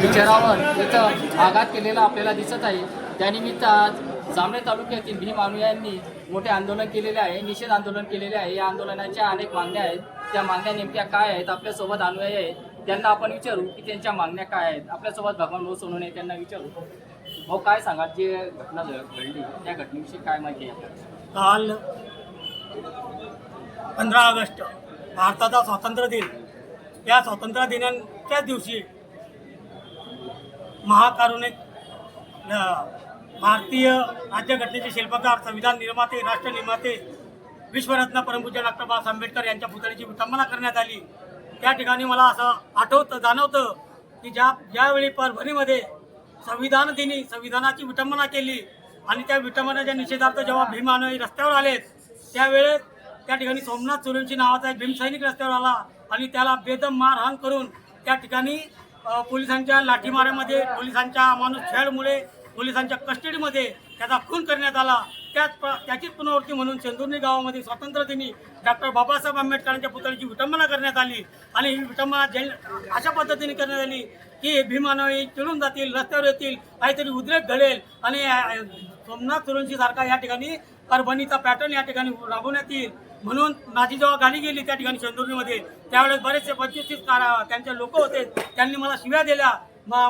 विचारावर इथं आघात केलेला आपल्याला दिसत आहे त्यानिमित्त आज जामणे तालुक्यातील भीम अनुयायांनी मोठे आंदोलन केलेले आहे निषेध आंदोलन केलेले आहे. या आंदोलनाच्या अनेक मागण्या आहेत. त्या मागण्या नेमक्या काय आहेत? आपल्यासोबत अनुयायी आहेत त्यांना आपण विचारू की त्यांच्या मागण्या काय आहेत? आपल्यासोबत भगवान भाऊ सोनवणे त्यांना विचारू. भाऊ काय सांगाल? जे घटना घडली त्या घटनेविषयी काय माहिती आहे काल पंधरा ऑगस्ट भारताचा स्वातंत्र्य दिन. या स्वातंत्र्य दिनाच्याच दिवशी महाकारुणिक भारतीय राज्यघटनेचे शिल्पकार संविधान निर्माते राष्ट्र निर्माते विश्वरत्न परमपूज्य डॉक्टर बाबासाहेब आंबेडकर यांच्या पुतळ्याची विटंबना करण्यात आली. त्या ठिकाणी मला असं आठवतं जाणवतं की ज्या ज्यावेळी परभणीमध्ये संविधान दिनी संविधानाची विटंबना केली आणि त्या विटंबनाच्या निषेधार्थ जेव्हा भीमानवी रस्त्यावर आलेत त्यावेळेस त्या ठिकाणी सोमनाथ सुरेंची नावाचा एक भीमसैनिक रस्त्यावर आला आणि त्याला बेदम मारहाण करून त्या ठिकाणी पोलिसांच्या लाठीमारामध्ये पोलिसांच्या माणूस छेडमुळे पोलिसांच्या कस्टडीमध्ये त्याचा खून करण्यात आला. त्याच प्र- त्याचीच पुनरावृत्ती म्हणून चंदुर्णी गावामध्ये स्वातंत्र्य दिनी डॉक्टर बाबासाहेब आंबेडकरांच्या पुतळ्याची विटंबना करण्यात आली आणि ही विटंबना जेल अशा पद्धतीने करण्यात आली की भीमानवी चिडून जातील रस्त्यावर येतील काहीतरी उद्रेक घडेल आणि सोमनाथ सुरंशी सारखा या ठिकाणी परभणीचा पॅटर्न या ठिकाणी राबवण्यात येईल. म्हणून माझी जेव्हा गाडी गेली त्या ठिकाणी चंदुर्णीमध्ये त्यावेळेस बरेचसे पंचवीस तीस कार- त्यांचे लोक होते. त्यांनी मला शिव्या दिल्या.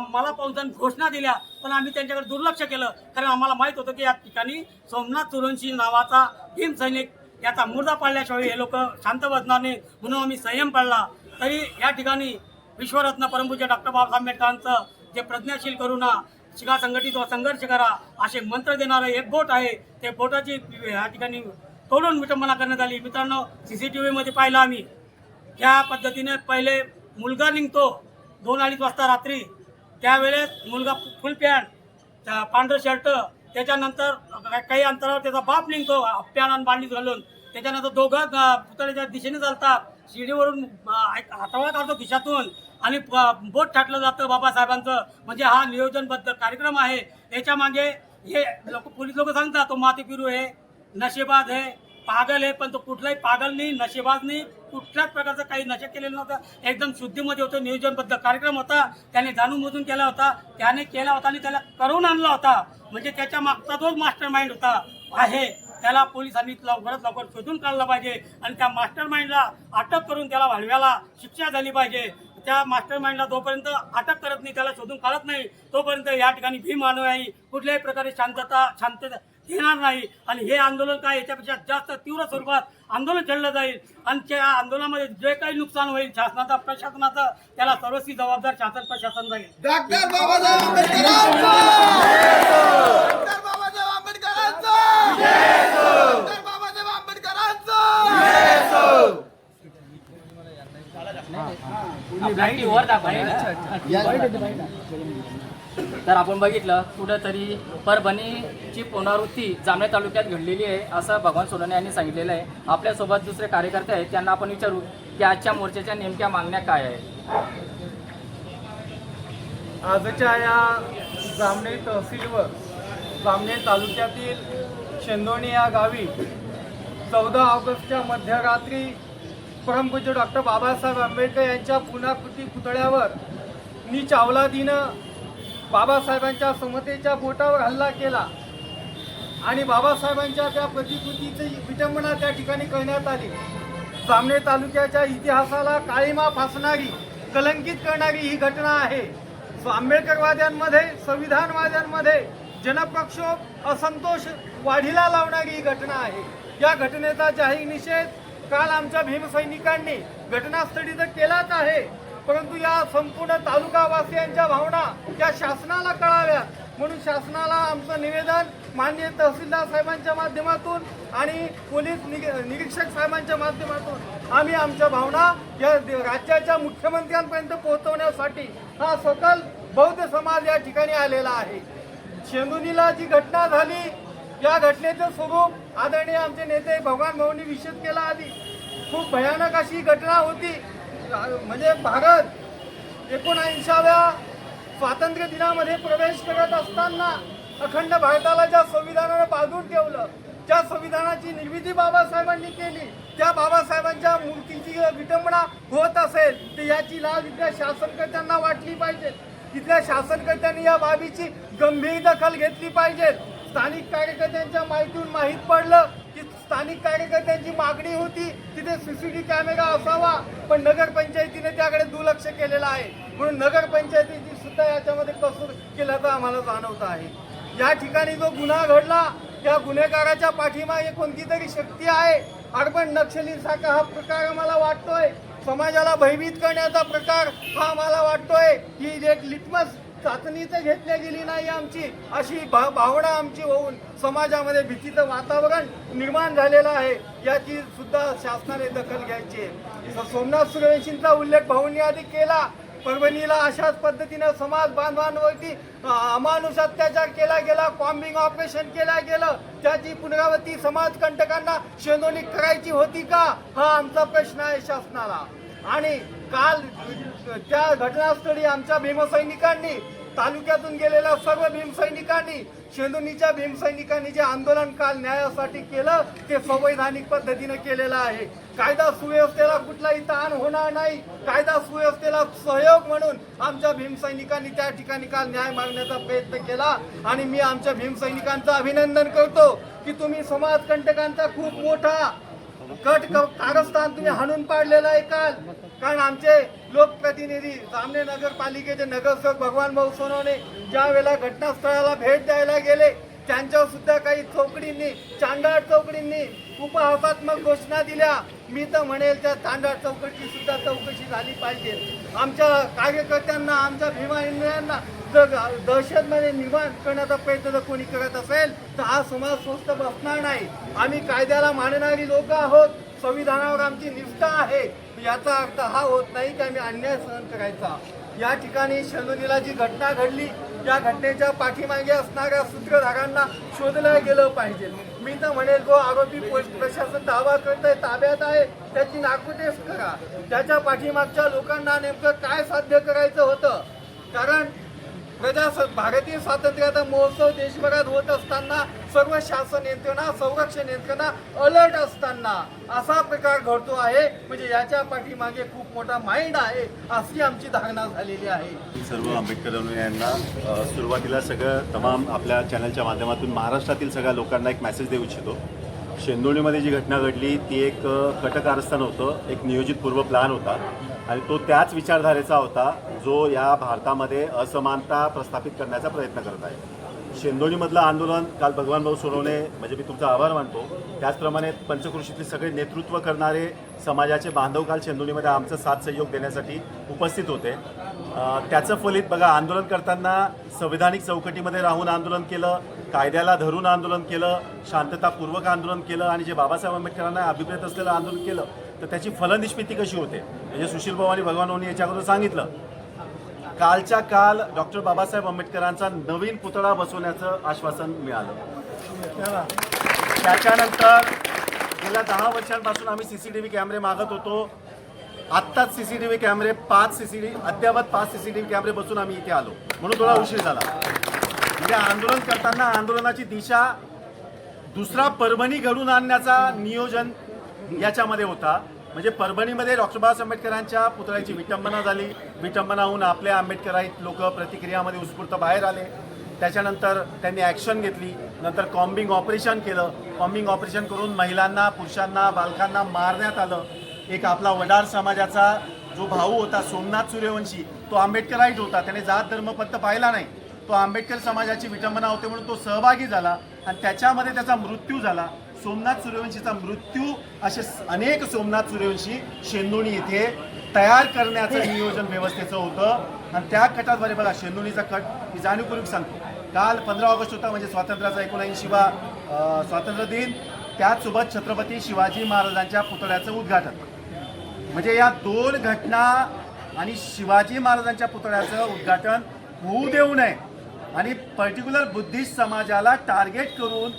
मला पाहून घोषणा दिल्या. पण आम्ही त्यांच्याकडे दुर्लक्ष केलं. कारण आम्हाला माहीत होतं की या ठिकाणी सोमनाथ सुरंशी नावाचा भीम सैनिक याचा मुर्दा पाळल्याशिवाय हे लोक शांत बसणार नाही म्हणून आम्ही संयम पाळला. तरी या ठिकाणी विश्वरत्न परमपूज्य डॉक्टर बाबासाहेब आंबेडकरांचं जे प्रज्ञाशील करुणा शिका संघटित व संघर्ष करा असे मंत्र देणारं एक बोट आहे. ते बोटाची या ठिकाणी तोडून विटंबना करण्यात आली. मित्रांनो सी सी टी व्हीमध्ये पाहिलं आम्ही. ज्या पद्धतीने पहिले मुलगा निघतो दोन अडीच वाजता रात्री त्यावेळेस मुलगा फुल पॅन्ट त्या पांढरं शर्ट त्याच्यानंतर काही अंतरावर त्याचा बाप निघतो पॅन आणि बांडीत घालून. त्याच्यानंतर दोघं पुतळ्याच्या दिशेने चालतात शिडीवरून अं, हातावळा काढतो खिशातून आणि बोट ठाकलं जातं बाबासाहेबांचं. म्हणजे हा नियोजनबद्ध कार्यक्रम आहे. याच्या मागे हे लोक पोलीस लोक सांगतात तो माती पिरू हे नशेबाद हे पागल आहे पण तो कुठलाही पागल नाही नशेबाज नाही. कुठल्याच प्रकारचं काही नशा केलेलं नव्हतं. एकदम शुद्धीमध्ये होतं नियोजनबद्ध कार्यक्रम होता. त्याने जाणून बुजून केला होता. त्याने केला होता आणि त्याला करून आणला होता. म्हणजे त्याच्या मागचा तोच मास्टर माइंड होता. आहे. त्याला पोलिसांनी लवकरात लवकर शोधून काढलं पाहिजे. आणि त्या मास्टर माइंडला अटक करून त्याला वाढव्याला शिक्षा झाली पाहिजे. त्या मास्टर माइंडला जोपर्यंत अटक करत नाही त्याला शोधून काढत नाही तोपर्यंत या ठिकाणी भीम आहे कुठल्याही प्रकारे शांतता शांतता घेणार नाही. आणि हे आंदोलन काय याच्यापेक्षा जास्त तीव्र स्वरूपात आंदोलन छेडलं जाईल. आणि त्या आंदोलनामध्ये जे काही नुकसान होईल शासनाचा प्रशासनाचं त्याला सर्वस्वी जबाबदार शासन प्रशासन राहील. डॉक्टर बाबासाहेब वर दाखवा तर आपण बघितलं कुठंतरी परभणीची पुनरावृत्ती जामणे तालुक्यात घडलेली आहे असं भगवान सोनवणे यांनी सांगितलेलं आहे. आपल्यासोबत दुसरे कार्यकर्ते आहेत त्यांना आपण विचारू की आजच्या मोर्चाच्या नेमक्या मागण्या काय आहेत. आजच्या या जामणे तहसीलवर जामणे तालुक्यातील शेंदोणी या गावी चौदा ऑगस्टच्या मध्यरात्री परमपूज्य डॉक्टर बाबासाहेब आंबेडकर यांच्या पुनाकृती पुतळ्यावर मी चावला दिनं बाबासाहेबांच्या समतेच्या बोटावर हल्ला केला. आणि बाबासाहेबांच्या त्या प्रतिकृतीची विटंबना त्या ठिकाणी करण्यात आली. सामने तालुक्याच्या इतिहासाला काळीमा फासणारी कलंकित करणारी ही घटना आहे. सो आंबेडकरवाद्यांमध्ये संविधानवाद्यांमध्ये जनप्रक्षोभ असंतोष वाढीला लावणारी ही घटना आहे. या घटनेचा जाहीर निषेध काल आमच्या भीमसैनिकांनी घटनास्थळी तर केलाच आहे. परंतु या संपूर्ण तालुकावासियांच्या भावना या शासनाला कळाव्यात. म्हणून शासनाला आमचं निवेदन माननीय तहसीलदार साहेबांच्या माध्यमातून आणि पोलीस निरीक्षक साहेबांच्या माध्यमातून आम्ही आमच्या भावना या राज्याच्या मुख्यमंत्र्यांपर्यंत पोहोचवण्यासाठी हा सकल बौद्ध समाज या ठिकाणी आलेला आहे. शेंदुनीला जी घटना झाली या घटनेचं स्वरूप आदरणीय आमचे नेते भगवान भाऊंनी विषद केला आधी. खूप भयानक अशी घटना होती. म्हणजे भारत एकोणऐंशाव्या स्वातंत्र्य दिनामध्ये प्रवेश करत असताना अखंड भारताला ज्या संविधानानं बाजून ठेवलं ज्या संविधानाची निर्मिती बाबासाहेबांनी केली त्या बाबासाहेबांच्या मूर्तीची विटंबना होत असेल तर याची लाज इथल्या शासनकर्त्यांना वाटली पाहिजे. इथल्या शासनकर्त्यांनी या बाबीची गंभीर दखल घेतली पाहिजे. स्थानिक कार्यकर्त्यांच्या माहितीतून माहीत पडलं स्थानिक कार्यकर्त्यांची मागणी होती तिथे सीसीटीव्ही कॅमेरा असावा. पण नगरपंचायतीने त्याकडे दुर्लक्ष केलेलं आहे. म्हणून नगरपंचायतीची सुद्धा याच्यामध्ये कसूर केल्याचं आम्हाला जाणवत आहे. या ठिकाणी जो गुन्हा घडला त्या गुन्हेगाराच्या पाठीमागे कोणती तरी शक्ती आहे? अर्बन नक्षलीसारखा हा प्रकार आम्हाला वाटतोय. समाजाला भयभीत करण्याचा प्रकार हा आम्हाला वाटतोय. ही एक लिटमस चाचणी तर घेतल्या गेली नाही आमची. अशी भा भावना आमची होऊन समाजामध्ये भीतीचं वातावरण निर्माण झालेलं आहे. याची सुद्धा शासनाने दखल घ्यायची आहे. सोमनाथ सुरवेशींचा उल्लेख भाऊंनी आधी केला. परभणीला अशाच पद्धतीनं समाज बांधवांवरती अमानुष अत्याचार केला गेला कॉम्बिंग ऑपरेशन केला गेलं. त्याची पुनरावृत्ती समाजकंटकांना शेनोनी करायची होती का? हा आमचा प्रश्न आहे शासनाला. आणि काल त्या घटनास्थळी आमच्या भीमसैनिकांनी तालुक्यातून गेलेल्या सर्व भीमसैनिकांनी शेंदुनीच्या भीमसैनिकांनी जे आंदोलन काल न्यायासाठी केलं ते संवैधानिक पद्धतीने केलेलं आहे. कायदा सुव्यवस्थेला कुठलाही ताण होणार नाही. कायदा सुव्यवस्थेला सहयोग म्हणून आमच्या भीमसैनिकांनी त्या ठिकाणी काल न्याय मागण्याचा प्रयत्न केला. आणि मी आमच्या भीमसैनिकांचं अभिनंदन करतो की तुम्ही समाजकंटकांचा खूप मोठा कट कारस्थान तुम्ही हाणून पाडलेलं आहे काल. कारण आमचे लोकप्रतिनिधी जामने नगरपालिकेचे नगरसेवक भगवान भाऊ सोनवणे ज्या वेळेला घटनास्थळाला भेट द्यायला गेले त्यांच्यावर सुद्धा काही चौकडींनी चांडाळ चौकडींनी उपहासात्मक घोषणा दिल्या. मी तर म्हणेल त्या चांडाळ चौकटीची सुद्धा चौकशी झाली पाहिजे. आमच्या कार्यकर्त्यांना आमच्या भीमा इंद्रियांना जर दहशतमध्ये निर्माण करण्याचा प्रयत्न जर कोणी करत असेल तर हा समाज स्वस्त बसणार नाही. आम्ही कायद्याला मानणारी लोक आहोत. संविधानावर आमची निष्ठा आहे. याचा अर्थ हा होत नाही की आम्ही अन्याय सहन करायचा. या ठिकाणी शनुनीला जी घटना घडली या घटनेच्या पाठीमागे असणाऱ्या सूत्रधारांना शोधलं गेलं पाहिजे. मी तर म्हणेल जो आरोपी पोलीस प्रशासन दावा करत आहे ताब्यात आहे त्याची नाकुटेस करा. त्याच्या पाठीमागच्या लोकांना नेमकं काय साध्य करायचं होतं? कारण प्रजा भारतीय स्वातंत्र्याचा महोत्सव देशभरात होत असताना सर्व शासन यंत्रणा संरक्षण यंत्रणा अलर्ट असताना असा प्रकार घडतो आहे. म्हणजे याच्या पाठीमागे खूप मोठा माइंड आहे अशी आमची धारणा झालेली आहे. सर्व आंबेडकर यांना सुरुवातीला सगळं तमाम आपल्या चॅनलच्या माध्यमातून महाराष्ट्रातील सगळ्या लोकांना एक मेसेज देऊ इच्छितो. शेंदोळीमध्ये जी घटना घडली ती एक कटक कटकारस्थान होतं. एक नियोजित पूर्व प्लॅन होता. आणि तो त्याच विचारधारेचा होता जो या भारतामध्ये असमानता प्रस्थापित करण्याचा प्रयत्न करत आहे. शेंदोळीमधलं आंदोलन काल भगवान भाऊ सोनवणे म्हणजे मी तुमचा आभार मानतो. त्याचप्रमाणे पंचकृषीतले सगळे नेतृत्व करणारे समाजाचे बांधव काल शेंदोळीमध्ये आमचं साथ सहयोग देण्यासाठी उपस्थित होते. त्याचं फलित बघा आंदोलन करताना संविधानिक चौकटीमध्ये राहून आंदोलन केलं कायद्याला धरून आंदोलन केलं शांततापूर्वक आंदोलन केलं आणि जे बाबासाहेब आंबेडकरांना अभिप्रेत असलेलं आंदोलन केलं तर त्याची फलनिष्पिती कशी होते? म्हणजे सुशील भाऊ आणि भगवान भाऊनी याच्याकडून सांगितलं. कालच्या काल डॉक्टर बाबासाहेब आंबेडकरांचा नवीन पुतळा बसवण्याचं आश्वासन मिळालं. त्याच्यानंतर गेल्या दहा वर्षांपासून आम्ही सी सी टी व्ही कॅमेरे मागत होतो. आत्ताच सी सी टी व्ही कॅमेरे पाच सी सी टी अद्यावत पाच सी सी टी व्ही कॅमेरे बसून आम्ही इथे आलो. म्हणून थोडा उशीर झाला. म्हणजे आंदोलन करताना आंदोलनाची दिशा दुसरा परभणी घडून आणण्याचा नियोजन याच्यामध्ये होता. म्हणजे परभणीमध्ये डॉक्टर बाबासाहेब आंबेडकरांच्या पुतळ्याची विटंबना झाली. विटंबना होऊन आंबेडकराईत लोक प्रतिक्रियामध्ये उत्स्फूर्त बाहेर आले. त्याच्यानंतर त्यांनी ॲक्शन घेतली. नंतर कॉम्बिंग ऑपरेशन केलं. कॉम्बिंग ऑपरेशन करून महिलांना पुरुषांना बालकांना मारण्यात आलं. एक आपला वडार समाजाचा जो भाऊ होता सोमनाथ सूर्यवंशी तो आंबेडकराईट होता. त्याने जात धर्म पाहिला नाही. तो आंबेडकर समाजाची विटंबना होते म्हणून तो सहभागी झाला आणि त्याच्यामध्ये त्याचा मृत्यू झाला. सोमनाथ सूर्यवंशीचा मृत्यू असे अनेक सोमनाथ सूर्यवंशी शेंदोणी येथे तयार करण्याचं नियोजन व्यवस्थेचं होतं. आणि त्या कटाद्वारे बघा शेंदोणीचा कट मी जाणीवपूर्वक सांगतो. काल पंधरा ऑगस्ट होता म्हणजे स्वातंत्र्याचा एकोणऐंशीवा अं, स्वातंत्र्य दिन. त्याचसोबत छत्रपती शिवाजी महाराजांच्या पुतळ्याचं उद्घाटन. म्हणजे या दोन घटना आणि शिवाजी महाराजांच्या पुतळ्याचं उद्घाटन होऊ देऊ नये. आणि पर्टिक्युलर बुद्धिस्ट समाजाला टार्गेट करून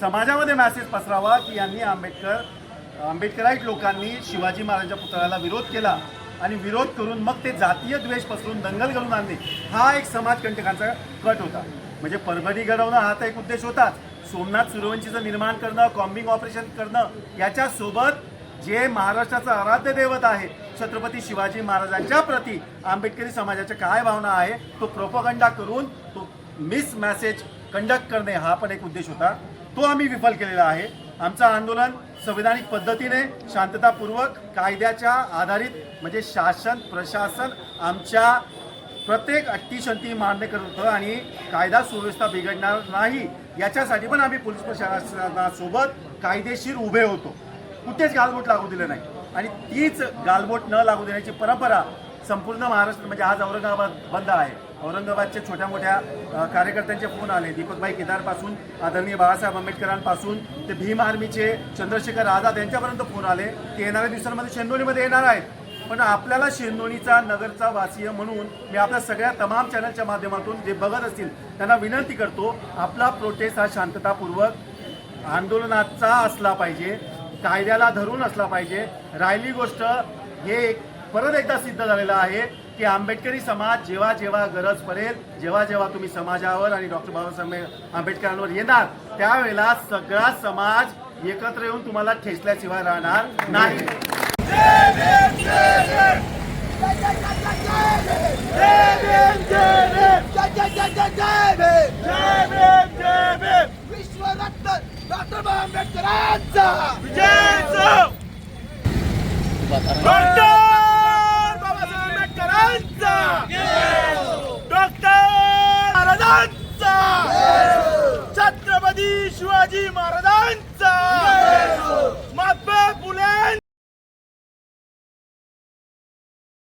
समाजामध्ये मॅसेज पसरावा की यांनी आंबेडकर आंबेडकराईट लोकांनी शिवाजी महाराजांच्या पुतळ्याला विरोध केला आणि विरोध करून मग ते जातीय द्वेष पसरून दंगल घडून आणले. हा एक समाजकंटकांचा कट होता. म्हणजे परभणी घडवणं हा तर एक उद्देश होताच. सोमनाथ सूर्यवंशीचं निर्माण करणं कॉम्बिंग ऑपरेशन करणं याच्यासोबत जे महाराष्ट्राचं आराध्य दैवत आहे छत्रपती शिवाजी महाराजांच्या प्रती आंबेडकरी समाजाच्या काय भावना आहे तो प्रोपगंडा करून तो मिस मॅसेज कंडक्ट करणे हा पण एक उद्देश होता. तो आम्ही विफल केलेला आहे. आमचं आंदोलन संविधानिक पद्धतीने शांततापूर्वक कायद्याच्या आधारित म्हणजे शासन प्रशासन आमच्या प्रत्येक अट्टीशंती मान्य करत होतं आणि कायदा सुव्यवस्था बिघडणार नाही याच्यासाठी पण आम्ही पोलीस प्रशासनासोबत कायदेशीर उभे होतो. कुठेच गालबोट लागू दिलं नाही. आणि तीच गालबोट न लागू देण्याची परंपरा संपूर्ण महाराष्ट्र म्हणजे आज औरंगाबाद बंद आहे. औरंगाबादचे छोट्या मोठ्या कार्यकर्त्यांचे फोन आले. दीपकभाई केदारपासून आदरणीय बाळासाहेब आंबेडकरांपासून ते भीम आर्मीचे चंद्रशेखर आझाद यांच्यापर्यंत फोन आले. ते येणाऱ्या दिवसांमध्ये शेंदोलीमध्ये येणार आहेत. पण आपल्याला शेंदोणीचा नगरचा वासीय म्हणून मी आपल्या सगळ्या तमाम चॅनलच्या माध्यमातून जे बघत असतील त्यांना विनंती करतो आपला प्रोटेस्ट हा शांततापूर्वक आंदोलनाचा असला पाहिजे. कायद्याला धरून असला पाहिजे राहिली गोष्ट हे एक परत एकदा सिद्ध झालेलं आहे की आंबेडकरी समाज जेव्हा जेव्हा गरज पडेल जेव्हा जेव्हा तुम्ही समाजावर आणि डॉक्टर बाबासाहेब आंबेडकरांवर येणार त्यावेळेला सगळा समाज एकत्र येऊन तुम्हाला ठेचल्याशिवाय राहणार नाही डॉक्टर बाबासाहेब आंबेडकरांचा डॉक्टर बाबासाहेब आंबेडकरांचा! डॉक्टर महाराजांचा! छत्रपती शिवाजी महाराजांचा!